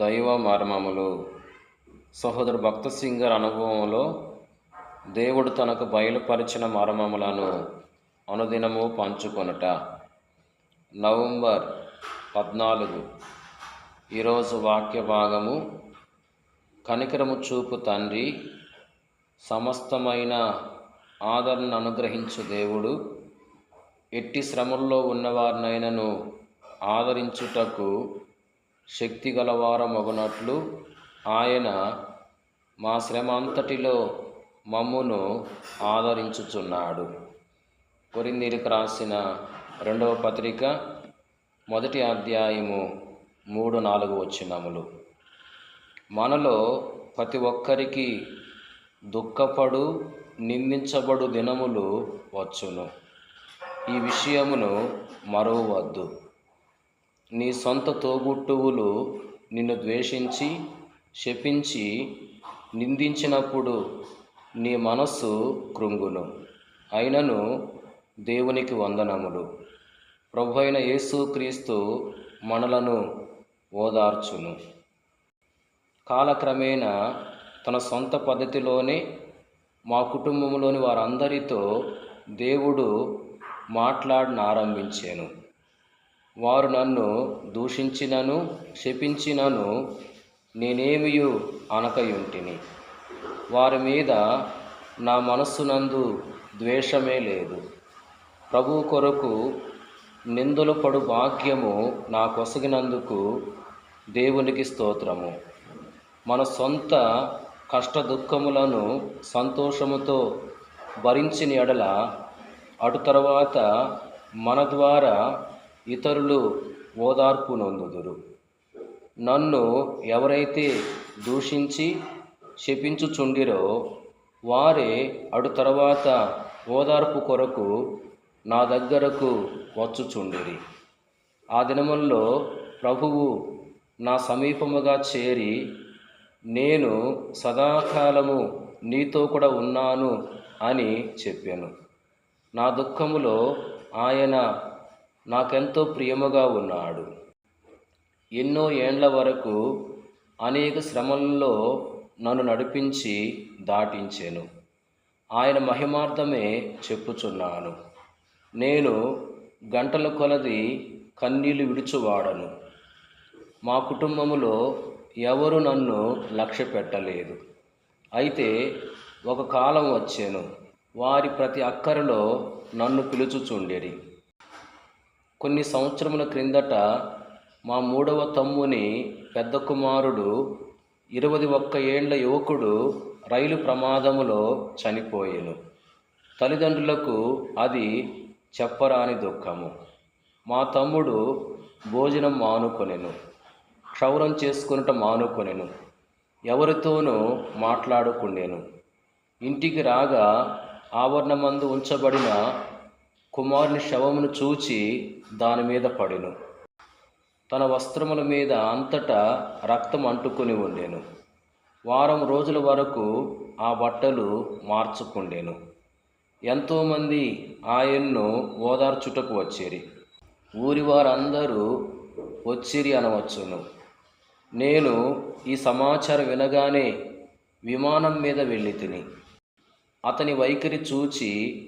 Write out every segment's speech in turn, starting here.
దైవ మర్మములు. సహోదరు భక్త సింగర్ అనుభవంలో దేవుడు తనకు బయలుపరిచిన మర్మములను అనుదినము పంచుకొనుట. నవంబర్ పద్నాలుగు. ఈరోజు వాక్య భాగము కనికరము చూపు తండ్రి సమస్తమైన ఆదరణ అనుగ్రహించు దేవుడు. ఎట్టి శ్రమల్లో ఉన్నవారినైనను ఆదరించుటకు శక్తి గలవారమగునట్లు ఆయన మా శ్రమ అంతటిలో మమ్మును ఆదరించుచున్నాడు. కొరిందీరికి రాసిన రెండవ పత్రిక మొదటి అధ్యాయము మూడు నాలుగు వచ్చినములు మనలో ప్రతి ఒక్కరికి దుఃఖపడు నిందించబడు దినములు వచ్చును. ఈ విషయమును మరవవద్దు. నీ సొంత తోబుట్టువులు నిన్ను ద్వేషించి శపించి నిందించినప్పుడు నీ మనస్సు కృంగును. అయినను దేవునికి వందనములు. ప్రభు అయిన యేసుక్రీస్తు మనలను ఓదార్చును. కాలక్రమేణా తన సొంత పద్ధతిలోనే మా కుటుంబంలోని వారందరితో దేవుడు మాట్లాడనారంభించాను. వారు నన్ను దూషించినను శపించినను నేనేమియు అనకయుంటిని. వారి మీద నా మనస్సునందు ద్వేషమే లేదు. ప్రభు కొరకు నిందలు పడు భాగ్యము నా కొసగినందుకు దేవునికి స్తోత్రము. మన సొంత కష్ట దుఃఖములను సంతోషముతో భరించిన ఎడల అటు తర్వాత మన ద్వారా ఇతరులు ఓదార్పు నొందుదురు. నన్ను ఎవరైతే దూషించి శపించుచుండిరో వారే అటు తర్వాత ఓదార్పు కొరకు నా దగ్గరకు వచ్చుచుండిరి. ఆ దినముల్లో ప్రభువు నా సమీపముగా చేరి నేను సదాకాలము నీతో కూడా ఉన్నాను అని చెప్పాను. నా దుఃఖములో ఆయన నాకెంతో ప్రియముగా ఉన్నాడు. ఎన్నో ఏండ్ల వరకు అనేక శ్రమల్లో నన్ను నడిపించి దాటించాను. ఆయన మహిమార్థమే చెప్పుచున్నాను. నేను గంటల కొలది కన్నీళ్ళు విడుచువాడను. మా కుటుంబములో ఎవరు నన్ను లక్ష్య పెట్టలేదు. అయితే ఒక కాలం వచ్చాను. వారి ప్రతి అక్కరలో నన్ను పిలుచుచుండేది కొన్ని సంవత్సరముల క్రిందట మా మూడవ తమ్ముని పెద్ద కుమారుడు ఇరవై ఒక్క ఏండ్ల యువకుడు రైలు ప్రమాదములో చనిపోయాను. తల్లిదండ్రులకు అది చెప్పరాని దుఃఖము. మా తమ్ముడు భోజనం మానుకొనెను క్షౌరం చేసుకునుట మానుకొనెను ఎవరితోనూ మాట్లాడుకుండెను. ఇంటికి రాగా ఆవరణమందు ఉంచబడిన కుమారుని శవమును చూచి దాని మీద పడెను. తన వస్త్రముల మీద అంతటా రక్తం అంటుకొని ఉండెను. వారం రోజుల వరకు ఆ బట్టలు మార్చుకుండెను. ఎంతోమంది ఆయన్ను ఓదార్చుటకు వచ్చేరి. ఊరి వారందరూ వచ్చిరి అనవచ్చును. నేను ఈ సమాచారం వినగానే విమానం మీద వెళ్ళి తిని అతని వైఖరి చూచి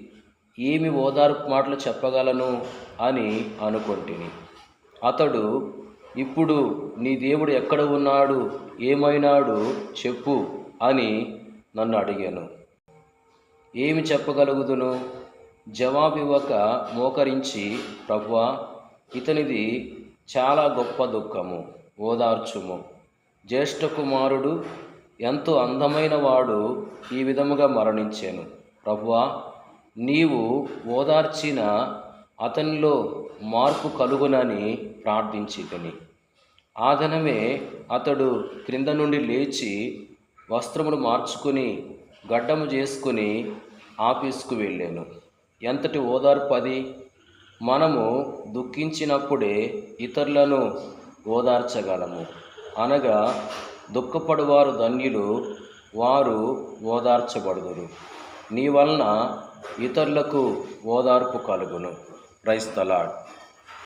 ఏమి ఓదార్పు మాటలు చెప్పగలను అని అనుకొంటిని. అతడు ఇప్పుడు నీ దేవుడు ఎక్కడ ఉన్నాడు? ఏమైనాడు? చెప్పు అని నన్ను అడిగాను. ఏమి చెప్పగలుగుదును? జవాబు ఇవ్వక మోకరించి ప్రభువా ఇతనిది చాలా గొప్ప దుఃఖము. ఓదార్చుము. జ్యేష్ఠ కుమారుడు ఎంతో అందమైన వాడు ఈ విధముగా మరణించాను. ప్రభువా నీవు ఓదార్చిన అతనిలో మార్పు కలుగునని ప్రార్థించితిని. ఆ దినమే అతడు క్రింద నుండి లేచి వస్త్రములు మార్చుకుని గడ్డము చేసుకుని ఆఫీస్కు వెళ్ళాను. ఎంతటి ఓదార్పు అది? మనము దుఃఖించినప్పుడే ఇతరులను ఓదార్చగలము. అనగా దుఃఖపడువారు ధన్యులు వారు ఓదార్చబడుదురు. నీ వలన ఇతరులకు ఓదార్పు కలుగును. క్రైస్తలాడ్.